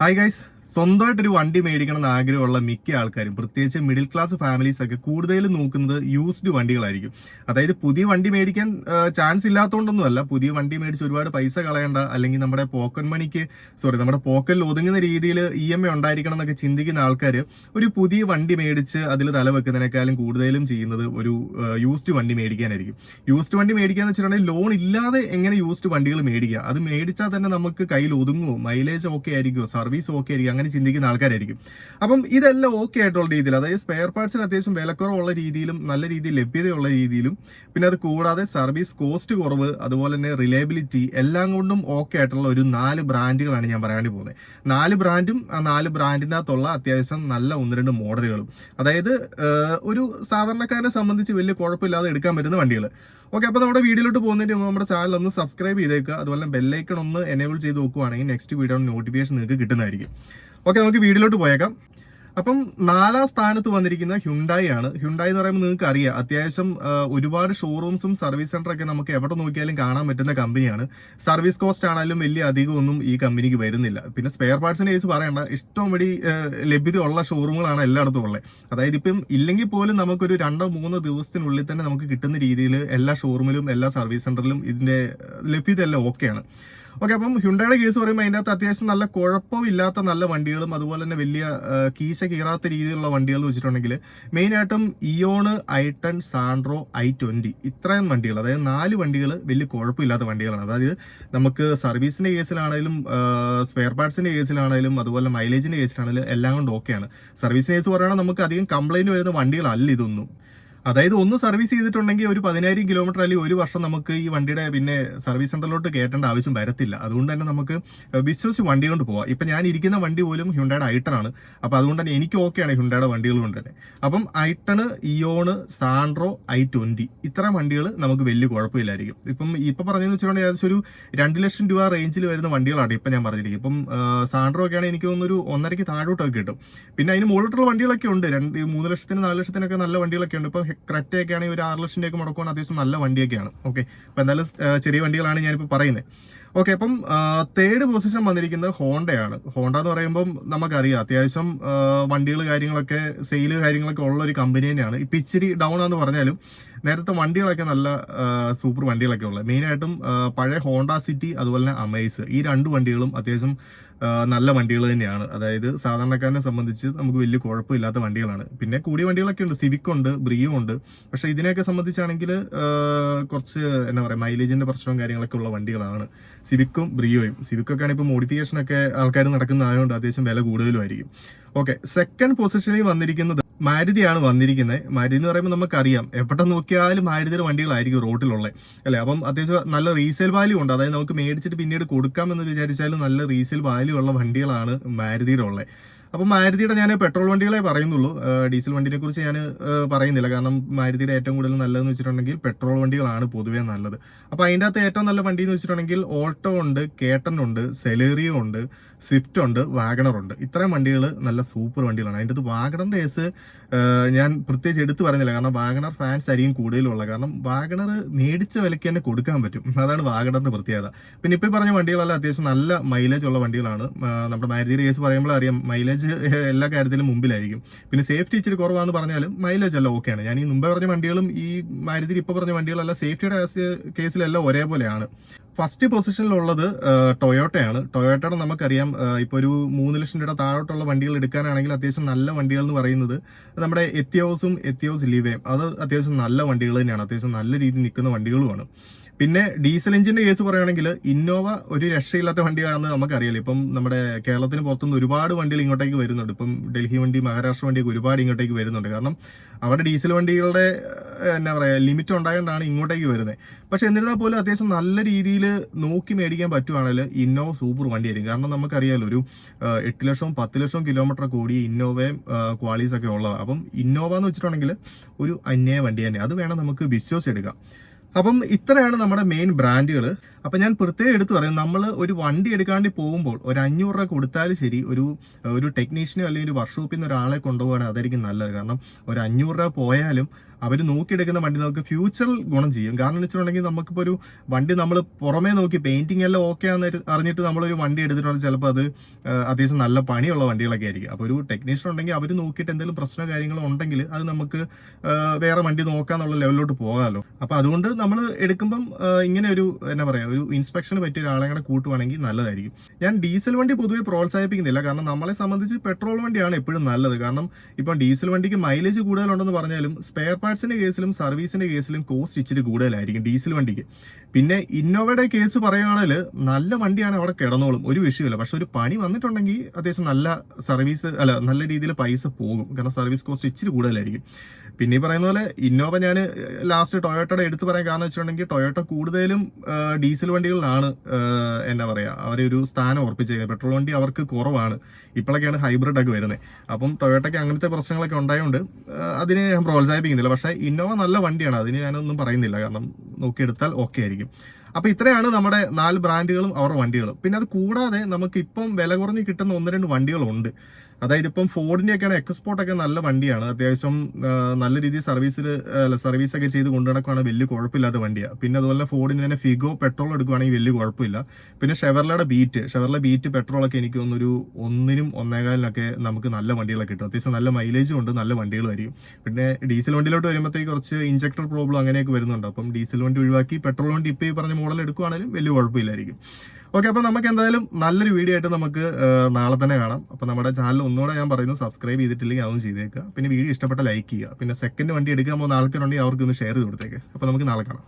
Hi guys സ്വന്തമായിട്ടൊരു വണ്ടി മേടിക്കണം എന്ന് ആഗ്രഹമുള്ള മിക്ക ആൾക്കാരും പ്രത്യേകിച്ച് മിഡിൽ ക്ലാസ് ഫാമിലീസ് ഒക്കെ കൂടുതലും നോക്കുന്നത് യൂസ്ഡ് വണ്ടികളായിരിക്കും. അതായത് പുതിയ വണ്ടി മേടിക്കാൻ ചാൻസ് ഇല്ലാത്തതുകൊണ്ടൊന്നുമല്ല പുതിയ വണ്ടി മേടിച്ച് ഒരുപാട് പൈസ കളയണ്ട. അല്ലെങ്കിൽ നമ്മുടെ പോക്കറ്റ് മണിക്ക് സോറി നമ്മുടെ പോക്കറ്റിൽ ഒതുങ്ങുന്ന രീതിയിൽ ഇ എം ഐ ഉണ്ടായിരിക്കണം എന്നൊക്കെ ചിന്തിക്കുന്ന ആൾക്കാർ ഒരു പുതിയ വണ്ടി മേടിച്ച് അതിൽ തലവെക്കുന്നതിനേക്കാളും കൂടുതലും ചെയ്യുന്നത് ഒരു യൂസ്ഡ് വണ്ടി മേടിക്കാനായിരിക്കും. യൂസ്ഡ് വണ്ടി മേടിക്കാന്ന് വെച്ചിട്ടുണ്ടെങ്കിൽ ലോൺ ഇല്ലാതെ എങ്ങനെ യൂസ്ഡ് വണ്ടികൾ മേടിക്കുക? അത് മേടിച്ചാൽ തന്നെ നമുക്ക് കയ്യിൽ ഒതുങ്ങുമോ മൈലേജ് ഓക്കെ ആയിരിക്കുമോ? സർവീസ് ഓക്കെ ആയിരിക്കും. അങ്ങനെ ചിന്തിക്കുന്ന ആൾക്കാരായിരിക്കും. അപ്പം ഇതെല്ലാം ഓക്കെ ആയിട്ടുള്ള രീതിയിൽ അതായത് സ്പെയർ പാർട്സിന് അത്യാവശ്യം വിലക്കുറവുള്ള രീതിയിലും നല്ല രീതിയിൽ ലഭ്യതയുള്ള രീതിയിലും പിന്നെ അത് കൂടാതെ സർവീസ് കോസ്റ്റ് കുറവ് അതുപോലെ തന്നെ റിലയബിലിറ്റി എല്ലാം കൊണ്ടും ഓക്കെ ആയിട്ടുള്ള ഒരു നാല് ബ്രാൻഡുകളാണ് ഞാൻ പറയാൻ പോകുന്നത്. നാല് ബ്രാൻഡും ആ നാല് ബ്രാൻഡിനകത്തുള്ള അത്യാവശ്യം നല്ല ഒന്ന് രണ്ട് മോഡലുകളും അതായത് ഒരു സാധാരണക്കാരനെ സംബന്ധിച്ച് വലിയ കുഴപ്പമില്ലാതെ എടുക്കാൻ പറ്റുന്ന വണ്ടികൾ ഓക്കെ അപ്പോൾ നമ്മുടെ വീഡിയോയിലോട്ട് പോകുന്നതിന് മുമ്പ് നമ്മുടെ ചാനൽ ഒന്ന് സബ്സ്ക്രൈബ് ചെയ്തേക്കുക. അതുപോലെ ബെല്ലൈക്കൺ ഒന്ന് എനേബിൾ ചെയ്ത് നോക്കുവാണെങ്കിൽ നെക്സ്റ്റ് വീഡിയോ നോട്ടിഫിക്കേഷൻ നിങ്ങൾക്ക് കിട്ടുന്നതായിരിക്കും. ഓക്കെ നമുക്ക് വീഡിയോയിലോട്ട് പോയേക്കാം. അപ്പം നാലാം സ്ഥാനത്ത് വന്നിരിക്കുന്ന ഹ്യുണ്ടായി ആണ്. ഹ്യുണ്ടായി എന്ന് പറയുമ്പോൾ നിങ്ങൾക്ക് അറിയാം അത്യാവശ്യം ഒരുപാട് ഷോറൂംസും സർവീസ് സെന്ററൊക്കെ നമുക്ക് എവിടെ നോക്കിയാലും കാണാൻ പറ്റുന്ന കമ്പനിയാണ് സർവീസ് കോസ്റ്റ് ആണെങ്കിലും വലിയ അധികമൊന്നും ഈ കമ്പനിക്ക് വരുന്നില്ല. പിന്നെ സ്പെയർ പാർട്സിന്റെ കേസ് പറയണ്ട. ഇഷ്ടംപടി ലഭ്യത ഉള്ള ഷോറൂമുകളാണ് എല്ലായിടത്തും ഉള്ളത്. അതായത് ഇപ്പം ഇല്ലെങ്കിൽ പോലും നമുക്കൊരു രണ്ടോ മൂന്നോ ദിവസത്തിനുള്ളിൽ തന്നെ നമുക്ക് കിട്ടുന്ന രീതിയിൽ എല്ലാ ഷോറൂമിലും എല്ലാ സർവീസ് സെന്ററിലും ഇതിന്റെ ലഭ്യത എല്ലാം ഓക്കെയാണ് ഓക്കെ അപ്പം ഹ്യുണ്ടയുടെ കേസ് പറയുമ്പോൾ അതിന്റെ അകത്ത് അത്യാവശ്യം നല്ല കുഴപ്പമില്ലാത്ത നല്ല വണ്ടികളും അതുപോലെ തന്നെ വലിയ കീശ കീറാത്ത രീതിയിലുള്ള വണ്ടികൾ എന്ന് വെച്ചിട്ടുണ്ടെങ്കിൽ മെയിനായിട്ടും Eon i ten Santro i twenty ഇത്രയും വണ്ടികൾ അതായത് നാല് വണ്ടികൾ വലിയ കുഴപ്പമില്ലാത്ത വണ്ടികളാണ്. അതായത് നമുക്ക് സർവീസിന്റെ കേസിലാണെങ്കിലും സ്പെയർ പാർട്സിന്റെ കേസിലാണെങ്കിലും അതുപോലെ മൈലേജിന്റെ കേസിലാണെങ്കിലും എല്ലാം കൊണ്ട് ഓക്കെയാണ് സർവീസിന്റെ കേസ് പറയുകയാണെങ്കിൽ നമുക്ക് അധികം കംപ്ലയിന്റ് വരുന്ന വണ്ടികളല്ല ഇതൊന്നും. അതായത് ഒന്ന് സർവീസ് ചെയ്തിട്ടുണ്ടെങ്കിൽ ഒരു പതിനായിരം കിലോമീറ്റർ അല്ലെങ്കിൽ ഒരു വർഷം നമുക്ക് ഈ വണ്ടിയുടെ പിന്നെ സർവീസ് സെന്ററിലോട്ട് കയറ്റേണ്ട ആവശ്യം വരത്തില്ല. അതുകൊണ്ട് തന്നെ നമുക്ക് വിശ്വസിച്ച് വണ്ടി കൊണ്ട് പോവാം. ഇപ്പം ഞാൻ ഇരിക്കുന്ന വണ്ടി പോലും ഹ്യുണ്ടയുടെ ഐട്ടണാണ് അപ്പോൾ അതുകൊണ്ട് തന്നെ എനിക്ക് ഓക്കെയാണ് ഹ്യുണ്ടയുടെ വണ്ടികൾ കൊണ്ട് തന്നെ. അപ്പം i ten Eon Santro i twenty ഇത്തരം വണ്ടികൾ നമുക്ക് വലിയ കുഴപ്പമില്ലായിരിക്കും. ഇപ്പം ഇപ്പം പറഞ്ഞതെന്ന് വെച്ചിട്ടുണ്ടെങ്കിൽ ഏകദേശം ഒരു രണ്ട് ലക്ഷം രൂപ റേഞ്ചിൽ വരുന്ന വണ്ടികളാണ് ഇപ്പം ഞാൻ പറഞ്ഞിരിക്കും ഇപ്പം സാൻഡ്രോ ഒക്കെ ആണെങ്കിൽ എനിക്ക് തോന്നുന്നൊരു ഒന്നരയ്ക്ക് താഴോട്ടൊക്കെ കിട്ടും. പിന്നെ അതിന് മുകളിലോട്ടുള്ള വണ്ടികളൊക്കെ ഉണ്ട്. രണ്ട് മൂന്ന് ലക്ഷത്തിന് നാല് ലക്ഷത്തിനൊക്കെ നല്ല വണ്ടികളൊക്കെ ഉണ്ട്. ഇപ്പം ക്രെറ്റയൊക്കെ ആണെങ്കിൽ ഒരു ആറ് ലക്ഷം രൂപയൊക്കെ മുടക്കുവാണ്. അത്യാവശ്യം നല്ല വണ്ടിയൊക്കെയാണ്. ഓക്കെ അപ്പോൾ എന്തായാലും ചെറിയ വണ്ടികളാണ് ഞാനിപ്പോൾ പറയുന്നത് ഓക്കെ അപ്പം തേർഡ് പൊസിഷൻ വന്നിരിക്കുന്നത് ഹോണ്ടയാണ്. ഹോണ്ട എന്ന് പറയുമ്പം നമുക്കറിയാം അത്യാവശ്യം വണ്ടികൾ കാര്യങ്ങളൊക്കെ സെയിൽ കാര്യങ്ങളൊക്കെ ഉള്ള ഒരു കമ്പനി തന്നെയാണ്. ഇപ്പം ഇച്ചിരി ഡൗൺ ആണെന്ന് പറഞ്ഞാലും നേരത്തെ വണ്ടികളൊക്കെ നല്ല സൂപ്പർ വണ്ടികളൊക്കെ ഉള്ളത് മെയിനായിട്ടും പഴയ ഹോണ്ട സിറ്റി അതുപോലെ തന്നെ അമേസ് ഈ രണ്ട് വണ്ടികളും അത്യാവശ്യം നല്ല വണ്ടികൾ തന്നെയാണ്. അതായത് സാധാരണക്കാരനെ സംബന്ധിച്ച് നമുക്ക് വലിയ കുഴപ്പമില്ലാത്ത വണ്ടികളാണ്. പിന്നെ കൂടിയ വണ്ടികളൊക്കെ ഉണ്ട്. സിവിക് ഉണ്ട് ബ്രിയോ ഉണ്ട്. പക്ഷെ ഇതിനെയൊക്കെ സംബന്ധിച്ചാണെങ്കിൽ കുറച്ച് എന്താ പറയുക മൈലേജിന്റെ പ്രശ്നവും കാര്യങ്ങളൊക്കെ ഉള്ള വണ്ടികളാണ്. സിവിക്കും ബ്രിയോയും. സിവിക്കൊക്കെ ആണെങ്കിൽ ഇപ്പോൾ മോഡിഫിക്കേഷൻ ഒക്കെ ആൾക്കാർ നടക്കുന്നതായതുകൊണ്ട് അത്യാവശ്യം വില കൂടുതലുമായിരിക്കും. ഓക്കെ സെക്കൻഡ് പൊസിഷനിൽ വന്നിരിക്കുന്നത് മാരുതിയാണ് വന്നിരിക്കുന്നത് മാരുതി എന്ന് പറയുമ്പോൾ നമുക്കറിയാം. എവിടെ നോക്കിയാലും മാരുതിയുടെ വണ്ടികളായിരിക്കും റോട്ടിലുള്ളത് അല്ലേ? അപ്പം അത്യാവശ്യം നല്ല റീസെയിൽ വാല്യൂ ഉണ്ട്. അതായത് നമുക്ക് മേടിച്ചിട്ട് പിന്നീട് കൊടുക്കാമെന്ന് വിചാരിച്ചാലും നല്ല റീസെയിൽ വാല്യൂ ഉള്ള വണ്ടികളാണ് മാരുതിയുടെ ഉള്ളത് അപ്പം മാരുതിയുടെ ഞാൻ പെട്രോൾ വണ്ടികളെ പറയുന്നുള്ളൂ. ഡീസൽ വണ്ടിനെ കുറിച്ച് ഞാൻ പറയുന്നില്ല. കാരണം മാരുതിയുടെ ഏറ്റവും കൂടുതൽ നല്ലതെന്ന് വെച്ചിട്ടുണ്ടെങ്കിൽ പെട്രോൾ വണ്ടികളാണ് പൊതുവേ നല്ലത്. അപ്പോൾ അതിന്റെ അകത്ത് ഏറ്റവും നല്ല വണ്ടി എന്ന് വെച്ചിട്ടുണ്ടെങ്കിൽ ഓൾട്ടോ ഉണ്ട് കേട്ടൻ ഉണ്ട് സെലേറിയോ ഉണ്ട് സ്വിഫ്റ്റ് ഉണ്ട് വാഗണർ ഉണ്ട്. ഇത്രയും വണ്ടികൾ നല്ല സൂപ്പർ വണ്ടികളാണ്. അതിന്റെ അത് വാഗണറിന്റെ കേസ് ഞാൻ പ്രത്യേകിച്ച് എടുത്തു പറഞ്ഞില്ല. കാരണം വാഗണർ ഫാൻസ് ആയിരിക്കും കൂടുതലുള്ളത്. കാരണം വാഗണർ മേടിച്ച വിലയ്ക്ക് തന്നെ കൊടുക്കാൻ പറ്റും. അതാണ് വാഗണറിന്റെ പ്രത്യേകത. പിന്നെ ഇപ്പോൾ പറഞ്ഞ വണ്ടികളെല്ലാം അത്യാവശ്യം നല്ല മൈലേജ് ഉള്ള വണ്ടികളാണ്. നമ്മുടെ മാരുതിയുടെ കേസ് പറയുമ്പോൾ അറിയാം മൈലേജ് എല്ലാ കാര്യത്തിലും മുമ്പിലായിരിക്കും. പിന്നെ സേഫ്റ്റി ഇച്ചിരി കുറവാന്ന് പറഞ്ഞാലും മൈലേജ് എല്ലാം ഓക്കെയാണ് ഞാൻ ഈ മുമ്പേ പറഞ്ഞ വണ്ടികളും ഈ മാരുതിരി ഇപ്പോൾ പറഞ്ഞ വണ്ടികളെല്ലാം സേഫ്റ്റിയുടെ കേസിലെല്ലാം ഒരേപോലെയാണ്. ഫസ്റ്റ് പൊസിഷനിലുള്ളത് ടൊയോട്ടയാണ്. ടൊയോട്ടയുടെ നമുക്കറിയാം ഇപ്പോൾ ഒരു മൂന്ന് ലക്ഷം രൂപയുടെ താഴോട്ടുള്ള വണ്ടികൾ എടുക്കാനാണെങ്കിൽ അത്യാവശ്യം നല്ല വണ്ടികൾ എന്ന് പറയുന്നത് നമ്മുടെ എത്തിയോസും എത്തിയോസ് ലിവയും. അത് അത്യാവശ്യം നല്ല വണ്ടികൾ തന്നെയാണ്. അത്യാവശ്യം നല്ല രീതിയിൽ നിൽക്കുന്ന വണ്ടികളുമാണ്. പിന്നെ ഡീസൽ എഞ്ചിന്റെ കേസ് പറയുകയാണെങ്കിൽ ഇന്നോവ ഒരു രക്ഷയില്ലാത്ത വണ്ടിയാണെന്ന് നമുക്കറിയാലോ ഇപ്പം നമ്മുടെ കേരളത്തിന് പുറത്തുനിന്ന് ഒരുപാട് വണ്ടികൾ ഇങ്ങോട്ടേക്ക് വരുന്നുണ്ട്. ഇപ്പം ഡൽഹി വണ്ടി മഹാരാഷ്ട്ര വണ്ടിയൊക്കെ ഒരുപാട് ഇങ്ങോട്ടേക്ക് വരുന്നുണ്ട്. കാരണം അവിടെ ഡീസൽ വണ്ടികളുടെ എന്നാ പറയുക ലിമിറ്റ് ഉണ്ടായതുകൊണ്ടാണ് ഇങ്ങോട്ടേക്ക് വരുന്നത്. പക്ഷെ എന്നിരുന്നാൽ പോലും അത്യാവശ്യം നല്ല രീതിയിൽ നോക്കി മേടിക്കാൻ പറ്റുവാണെങ്കിൽ ഇന്നോവ സൂപ്പർ വണ്ടിയായിരിക്കും. കാരണം നമുക്കറിയാമല്ലോ ഒരു എട്ട് ലക്ഷവും പത്ത് ലക്ഷവും കിലോമീറ്റർ കൂടി ഇന്നോവയും ക്വാളിറ്റീസ് ഒക്കെ ഉള്ളതാണ്. അപ്പം ഇന്നോവ എന്ന് വെച്ചിട്ടുണ്ടെങ്കിൽ ഒരു അന്യായ വണ്ടി തന്നെ. അത് വേണം നമുക്ക് വിശ്വസിച്ചെടുക്കാം. അപ്പം ഇത്രയാണ് നമ്മുടെ മെയിൻ ബ്രാൻഡുകൾ അപ്പൊ ഞാൻ പ്രത്യേകം എടുത്തു പറയും. നമ്മൾ ഒരു വണ്ടി എടുക്കാണ്ടി പോകുമ്പോൾ ഒരു അഞ്ഞൂറ് രൂപ കൊടുത്താലും ശരി ഒരു ഒരു ടെക്നീഷ്യനോ അല്ലെങ്കിൽ ഒരു വർക്ക്ഷോപ്പിൽ നിന്ന് ഒരാളെ കൊണ്ടുപോകണം അതായിരിക്കും നല്ലത്. കാരണം ഒരു അഞ്ഞൂറ് രൂപ പോയാലും അവർ നോക്കിയെടുക്കുന്ന വണ്ടി നമുക്ക് ഫ്യൂച്ചറിൽ ഗുണം ചെയ്യും. കാരണം എന്ന് വെച്ചിട്ടുണ്ടെങ്കിൽ നമുക്കിപ്പോൾ ഒരു വണ്ടി നമ്മൾ പുറമേ നോക്കി പെയിന്റിംഗ് എല്ലാം ഓക്കെ ആണെന്ന് അറിഞ്ഞിട്ട് നമ്മളൊരു വണ്ടി എടുത്തിട്ടുണ്ടെങ്കിൽ ചിലപ്പോൾ അത് അത്യാവശ്യം നല്ല പണിയുള്ള വണ്ടികളൊക്കെ ആയിരിക്കും. അപ്പോൾ ഒരു ടെക്നീഷ്യൻ ഉണ്ടെങ്കിൽ അവർ നോക്കിയിട്ട് എന്തെങ്കിലും പ്രശ്നമോ കാര്യങ്ങളോ ഉണ്ടെങ്കിൽ അത് നമുക്ക് വേറെ വണ്ടി നോക്കാന്നുള്ള ലെവലിലോട്ട് പോകാമല്ലോ അപ്പോൾ അതുകൊണ്ട് നമ്മൾ എടുക്കുമ്പം ഇങ്ങനെ ഒരു എന്നാ പറയുക ഒരു ഇൻസ്പെക്ഷന് പറ്റിയ ഒരാളെ കൂടെ കൂട്ടുവാണെങ്കിൽ നല്ലതായിരിക്കും. ഞാൻ ഡീസൽ വണ്ടി പൊതുവെ പ്രോത്സാഹിപ്പിക്കുന്നില്ല. കാരണം നമ്മളെ സംബന്ധിച്ച് പെട്രോൾ വണ്ടിയാണ് എപ്പോഴും നല്ലത്. കാരണം ഇപ്പം ഡീസൽ വണ്ടിക്ക് മൈലേജ് കൂടുതലുണ്ടെന്ന് പറഞ്ഞാലും സ്പെയർ പാർട്സിന്റെ കേസിലും സർവീസിന്റെ കേസിലും കോസ്റ്റ് ഇച്ചിരി കൂടുതലായിരിക്കും ഡീസൽ വണ്ടിക്ക്. പിന്നെ ഇന്നോവയുടെ കേസ് പറയുകയാണെങ്കിൽ നല്ല വണ്ടിയാണ് അവിടെ കിടന്നോളും. ഒരു വിഷയമില്ല പക്ഷെ ഒരു പണി വന്നിട്ടുണ്ടെങ്കിൽ അത്യാവശ്യം നല്ല സർവീസ് അല്ല നല്ല രീതിയിൽ പൈസ പോകും. കാരണം സർവീസ് കോസ്റ്റ് ഇച്ചിരി കൂടുതലായിരിക്കും. പിന്നെ ഈ പറയുന്ന പോലെ ഇന്നോവ ഞാൻ ലാസ്റ്റ് ടൊയോട്ടയുടെ എടുത്തു പറയാൻ കാരണം വെച്ചിട്ടുണ്ടെങ്കിൽ ടൊയോട്ട കൂടുതലും ഡീസൽ വണ്ടികളിലാണ് എന്താ പറയുക അവരൊരു സ്ഥാനം ഉറപ്പിച്ചേക്കുന്നത്. പെട്രോൾ വണ്ടി അവർക്ക് കുറവാണ്. ഇപ്പോഴൊക്കെയാണ് ഹൈബ്രിഡ് ഒക്കെ വരുന്നത് അപ്പം ടൊയോട്ടയ്ക്ക് അങ്ങനത്തെ പ്രശ്നങ്ങളൊക്കെ ഉണ്ടായതുകൊണ്ട് അതിനെ ഞാൻ പ്രോത്സാഹിപ്പിക്കുന്നില്ല. പക്ഷേ ഇന്നോവ നല്ല വണ്ടിയാണ്. അതിന് ഞാനൊന്നും പറയുന്നില്ല. കാരണം നോക്കിയെടുത്താൽ ഓക്കെ ആയിരിക്കും. അപ്പൊ ഇത്രയാണ് നമ്മുടെ നാല് ബ്രാൻഡുകളും അവരുടെ വണ്ടികളും. പിന്നെ അത് കൂടാതെ നമുക്ക് ഇപ്പം വില കുറഞ്ഞ് കിട്ടുന്ന ഒന്ന് രണ്ട് വണ്ടികളുണ്ട്. അതായത് ഇപ്പം ഫോർഡിന്റെ ഒക്കെയാണ് എക്സ്പോർട്ട് ഒക്കെ നല്ല വണ്ടിയാണ്. അത്യാവശ്യം നല്ല രീതിയിൽ സർവീസിൽ സർവീസ് ഒക്കെ ചെയ്ത് കൊണ്ടു നടക്കുവാണെങ്കിൽ വലിയ കുഴപ്പമില്ലാത്ത വണ്ടിയാണ് പിന്നെ അതുപോലെ ഫോർഡിന് തന്നെ ഫിഗോ പെട്രോൾ എടുക്കുവാണെങ്കിൽ വലിയ കുഴപ്പമില്ല. പിന്നെ ഷെവർലയുടെ ബീറ്റ് ഷെവർല ബീറ്റ് പെട്രോൾ ഒക്കെ എനിക്ക് തോന്നുന്നൊരു ഒന്നിനും ഒന്നേകാലിനൊക്കെ നമുക്ക് നല്ല വണ്ടികളൊക്കെ കിട്ടും. അത്യാവശ്യം നല്ല മൈലേജും ഉണ്ട് നല്ല വണ്ടികളുമായിരിക്കും പിന്നെ ഡീസൽ വണ്ടിയിലോട്ട് വരുമ്പോഴത്തേക്ക് കുറച്ച് ഇഞ്ചക്ടർ പ്രോബ്ലം അങ്ങനെയൊക്കെ വരുന്നുണ്ട്. അപ്പം ഡീസൽ വണ്ടി ഒഴിവാക്കി പെട്രോൾ വണ്ടി ഇപ്പോൾ ഈ പറഞ്ഞ മോഡൽ എടുക്കുകയാണെങ്കിലും വലിയ കുഴപ്പമില്ലായിരിക്കും. ഓക്കെ അപ്പോൾ നമുക്ക് എന്തായാലും നല്ലൊരു വീഡിയോ ആയിട്ട് നമുക്ക് നാളെ തന്നെ കാണാം. അപ്പോൾ നമ്മുടെ ചാനൽ ഒന്നുകൂടെ ഞാൻ പറയുന്നു സബ്സ്ക്രൈബ് ചെയ്തിട്ടില്ലെങ്കിൽ അതൊന്നും ചെയ്തേക്കുക പിന്നെ വീഡിയോ ഇഷ്ടപ്പെട്ട ലൈക്ക് ചെയ്യുക. പിന്നെ സെക്കൻഡ് വണ്ടി എടുക്കാൻ പോകുന്ന ആൾക്കാരുണ്ടെങ്കിൽ അവർക്കൊന്ന് ഷെയർ ചെയ്ത് കൊടുത്തേക്ക്. അപ്പോൾ നമുക്ക് നാളെ കാണാം.